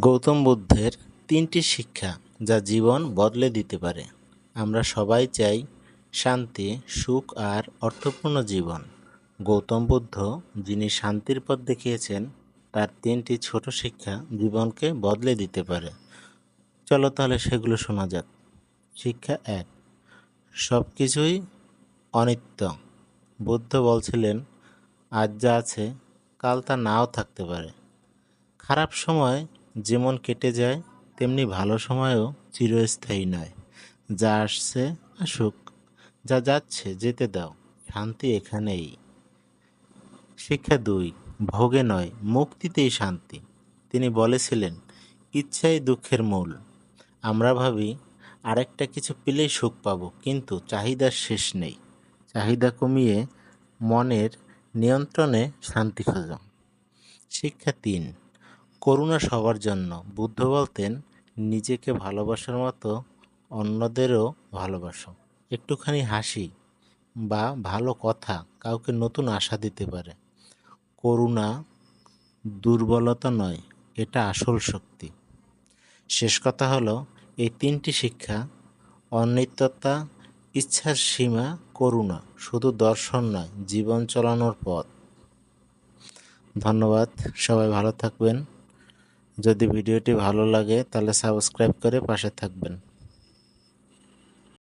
গৌতম বুদ্ধের তিনটি শিক্ষা যা জীবন বদলে দিতে পারে। আমরা সবাই চাই শান্তি, সুখ আর অর্থপূর্ণ জীবন। গৌতম বুদ্ধ যিনি শান্তির পথ দেখিয়েছেন, তার তিনটি ছোট শিক্ষা জীবনকে বদলে দিতে পারে। চলো তাহলে সেগুলো শোনা যাক। শিক্ষা এক সব কিছুই অনিত্য। বুদ্ধ বলছিলেন, আজ যা আছে, কাল তা নাও থাকতে পারে। খারাপ সময় যেমন কেটে যায়, তেমনি ভালো সময়ও চিরস্থায়ী নয়। যা আসছে, আসুক। যা যাচ্ছে, যেতে দাও। শান্তি এখানেই। শিক্ষা দুই, ভোগে নয়, মুক্তিতেই শান্তি। তিনি বলেছিলেন, ইচ্ছাই দুঃখের মূল। আমরা ভাবি, আরেকটা কিছু পেলেই সুখ পাবো, কিন্তু চাহিদার শেষ নেই। চাহিদা কমিয়ে মনের নিয়ন্ত্রণে শান্তি খোঁজো। শিক্ষা তিন করুণা সবার জন্য। বুদ্ধ বলতেন, নিজেকে ভালোবাসার মতো অন্যদেরও ভালোবাসো। একটুখানি হাসি বা ভালো কথা কাউকে নতুন আশা দিতে পারে। করুণা দুর্বলতা নয়, এটা আসল শক্তি। শেষ কথা হলো, এই তিনটি শিক্ষা, অনিত্যতা, ইচ্ছার সীমা, করুণা, শুধু দর্শন নয়, জীবন চালানোর পথ। ধন্যবাদ, সবাই ভালো থাকবেন। যদি ভিডিওটি ভালো লাগে তাহলে সাবস্ক্রাইব করে পাশে থাকবেন।